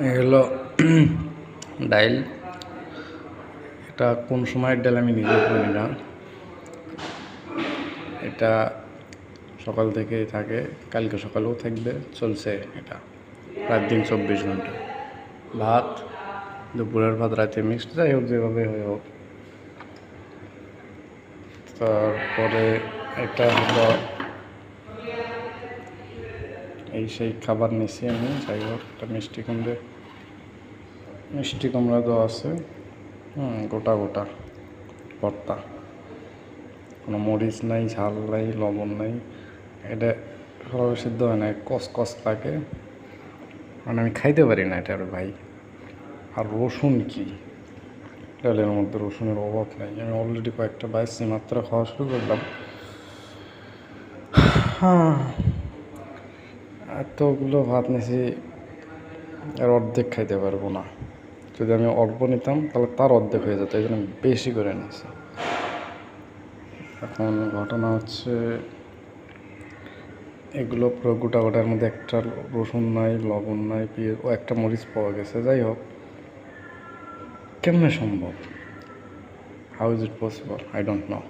হলো ডাইল। এটা কোন সময়ের ডাল আমি নিজে করি না। এটা সকাল থেকেই থাকে, কালকে সকালেও থাকবে, চলছে এটা। রাত দিন চব্বিশ ঘণ্টা। ভাত, দুপুরের ভাত, রাতে মিক্সড, যাই হোক, যেভাবে হয়ে হোক। তারপরে এটা হলো এই সেই খাবার নিছি আমি, যাই হোক, একটা মিষ্টি কুমড়ে, মিষ্টি কুমড়া দেওয়া আছে, হুম, গোটা গোটা, ভর্তা। কোনো মরিচ নাই, ঝাল নাই, লবণ নাই, এটা ভালোভাবে সিদ্ধ হয় না, কস কস লাগে। মানে আমি খাইতে পারি না এটা ভাই। আর রসুন কি? ডালের মধ্যে রসুনের অভাব নাই। আমি অলরেডি কয়েকটা বাইসি মাত্র খাওয়া শুরু করলাম। হ্যাঁ এতগুলো ভাত নিয়েছি আর অর্ধেক খাইতে পারব না। যদি আমি অল্প নিতাম, তাহলে তার অর্ধেক হয়ে যেত এই জন্য বেশি করে নিয়েছি এখন ঘটনা হচ্ছে, এগুলো পুরো গোটা গোটার মধ্যে একটা রসুন নাই, লবণ নাই, পেঁয়াজ, ও একটা মরিচ পাওয়া গেছে, যাই হোক। কেমনে সম্ভব? How is it possible I don't know